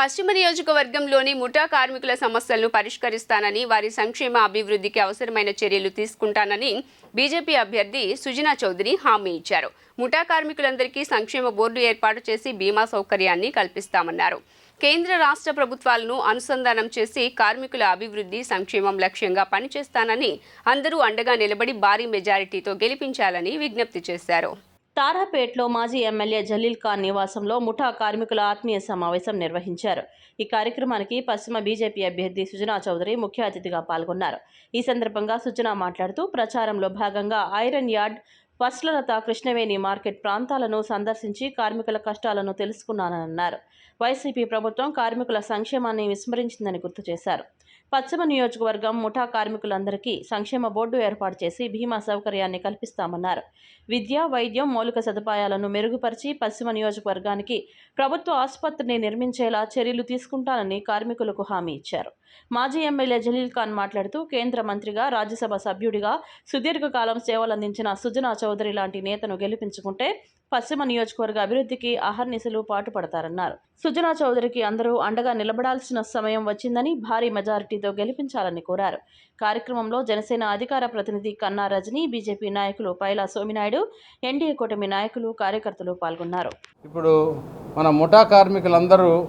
పశ్చిమ నియోజకవర్గంలోని ముఠా కార్మికుల సమస్యలను పరిష్కరిస్తానని వారి సంక్షేమ అభివృద్ధికి అవసరమైన చర్యలు తీసుకుంటానని బీజేపీ అభ్యర్థి సుజనా చౌదరి హామీ ఇచ్చారు. ముఠా కార్మికులందరికీ సంక్షేమ బోర్డు ఏర్పాటు చేసి బీమా సౌకర్యాన్ని కల్పిస్తామన్నారు. కేంద్ర రాష్ట్ర ప్రభుత్వాలను అనుసంధానం చేసి కార్మికుల అభివృద్ధి సంక్షేమం లక్ష్యంగా పనిచేస్తానని అందరూ అండగా నిలబడి భారీ మెజారిటీతో గెలిపించాలని విజ్ఞప్తి చేశారు. తారాపేటలో మాజీ ఎమ్మెల్యే జలీల్ ఖాన్ నివాసంలో ముఠా కార్మికుల ఆత్మీయ సమావేశం నిర్వహించారు. ఈ కార్యక్రమానికి పశ్చిమ బీజేపీ అభ్యర్థి సుజనా చౌదరి ముఖ్య అతిథిగా పాల్గొన్నారు. ఈ సందర్భంగా సుజనా మాట్లాడుతూ ప్రచారంలో భాగంగా ఐరన్ యార్డ్ వస్లలత కృష్ణవేణి మార్కెట్ ప్రాంతాలను సందర్శించి కార్మికుల కష్టాలను తెలుసుకున్నానన్నారు. వైసీపీ ప్రభుత్వం కార్మికుల సంక్షేమాన్ని విస్మరించిందని గుర్తు చేశారు. పశ్చిమ నియోజకవర్గం ముఠా కార్మికులందరికీ సంక్షేమ బోర్డు ఏర్పాటు చేసి బీమా సౌకర్యాన్ని కల్పిస్తామన్నారు. విద్య వైద్యం మౌలిక సదుపాయాలను మెరుగుపరిచి పశ్చిమ నియోజకవర్గానికి ప్రభుత్వ ఆసుపత్రిని నిర్మించేలా చర్యలు తీసుకుంటానని కార్మికులకు హామీ ఇచ్చారు. మాజీ ఎమ్మెల్యే జలీల్ ఖాన్ మాట్లాడుతూ కేంద్ర మంత్రిగా రాజ్యసభ సభ్యుడిగా సుదీర్ఘకాలం సేవలందించిన సుజనా చౌదరి లాంటి నేతను గెలిపించుకుంటే పశ్చిమ నియోజకవర్గ అభివృద్ధికి అహర్నిశలు పాటుపడతారన్నారు. సుజనా చౌదరికి అందరూ అండగా నిలబడాల్సిన సమయం వచ్చిందని భారీ మెజారిటీతో గెలిపించాలని కోరారు. కార్యక్రమంలో జనసేన అధికార ప్రతినిధి కన్నా రజని బీజేపీ నాయకులు పైలా సోమినాయుడు ఎన్డీఏ కూటమి నాయకులు కార్యకర్తలు పాల్గొన్నారు. ఇప్పుడు మన ముఠా కార్మికులందరూ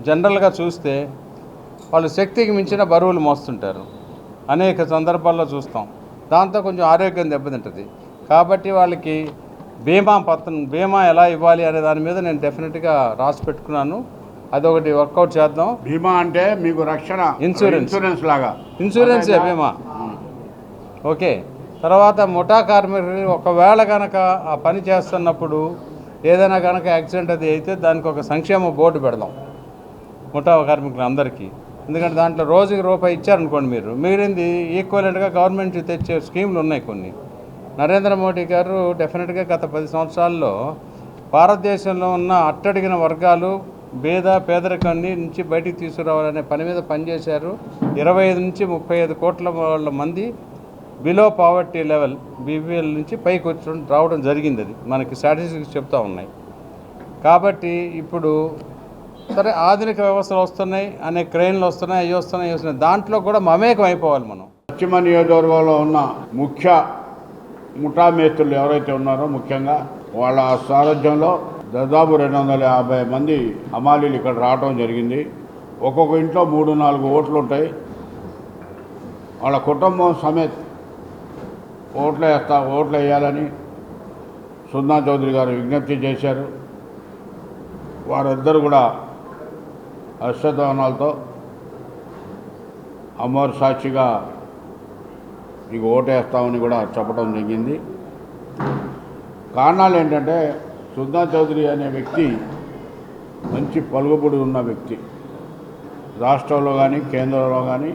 జనరల్గా చూస్తే వాళ్ళు శక్తికి మించిన బరువులు మోస్తుంటారు. అనేక సందర్భాల్లో చూస్తాం. దాంతో కొంచెం ఆరోగ్యం దెబ్బతింటుంది. కాబట్టి వాళ్ళకి బీమా పత్రం బీమా ఎలా ఇవ్వాలి అనే దాని మీద నేను డెఫినెట్గా రాసి పెట్టుకున్నాను. అదొకటి వర్కౌట్ చేద్దాం. బీమా అంటే మీకు రక్షణ ఇన్సూరెన్స్. ఇన్సూరెన్స్ లాగా. ఇన్సూరెన్సే బీమా? ఓకే. తర్వాత ముఠా కార్మికులు ఒకవేళ కనుక ఆ పని చేస్తున్నప్పుడు ఏదైనా కనుక యాక్సిడెంట్ అది అయితే దానికి ఒక సంక్షేమ బోర్డు పెడదాం. ముఠా కార్మికులందరికీ. ఎందుకంటే దాంట్లో రోజుకి రూపాయి ఇచ్చారనుకోండి మీరు. మిగిలింది ఈక్వలెంట్గా గవర్నమెంట్ తెచ్చే స్కీములు ఉన్నాయి కొన్ని. నరేంద్ర మోడీ గారు డెఫినెట్గా గత పది సంవత్సరాల్లో భారతదేశంలో ఉన్న అట్టడిగిన వర్గాలు బేద పేదరికాన్ని నుంచి బయటికి తీసుకురావాలనే పని మీద పనిచేశారు. ఇరవై ఐదు నుంచి ముప్పై ఐదు కోట్ల వాళ్ళ మంది బిలో పావర్టీ లెవెల్ బీపీఎల్ నుంచి పైకి వచ్చి రావడం జరిగింది అది. మనకి స్టాటిస్టిక్స్ చెప్తా ఉన్నాయి. కాబట్టి ఇప్పుడు సరే ఆధునిక వ్యవస్థలు వస్తున్నాయి అనే క్రెయిన్లు వస్తున్నాయి అవి వస్తున్నాయి వస్తున్నాయి. దాంట్లో కూడా మమేకం అయిపోవాలి మనం. పశ్చిమ నియోజకవర్గంలో ఉన్న ముఖ్య ముఠా మేస్త్రులు ఎవరైతే ఉన్నారో ముఖ్యంగా వాళ్ళ సారథ్యంలో దాదాపు రెండు వందల యాభై మంది హమాలీలు ఇక్కడ రావడం జరిగింది. ఒక్కొక్క ఇంట్లో మూడు నాలుగు ఓట్లు ఉంటాయి. వాళ్ళ కుటుంబం సమేత్ ఓట్లు వేస్తా ఓట్లు వేయాలని సున్నా చౌదరి గారు విజ్ఞప్తి చేశారు. వారిద్దరు కూడా హర్షధ్వానాలతో అమ్మవారి సాక్షిగా నీకు ఓటేస్తామని కూడా చెప్పడం జరిగింది. కారణాలు ఏంటంటే సుల్తాన్ చౌదరి అనే వ్యక్తి మంచి పలుకుబడి ఉన్న వ్యక్తి. రాష్ట్రంలో కానీ కేంద్రంలో కానీ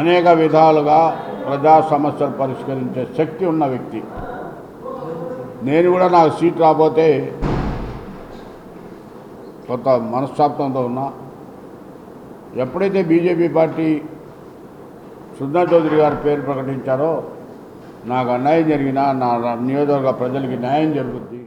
అనేక విధాలుగా ప్రజా సమస్యలు పరిష్కరించే శక్తి ఉన్న వ్యక్తి. నేను కూడా నాకు సీట్ రాబోతే కొంత మనస్తాపంతో ఉన్నా. ఎప్పుడైతే బీజేపీ పార్టీ సుందర్ చౌదరి గారి పేరు ప్రకటించారో నాకు అన్యాయం జరిగినా నా నియోజకవర్గ ప్రజలకి న్యాయం జరుగుద్ది.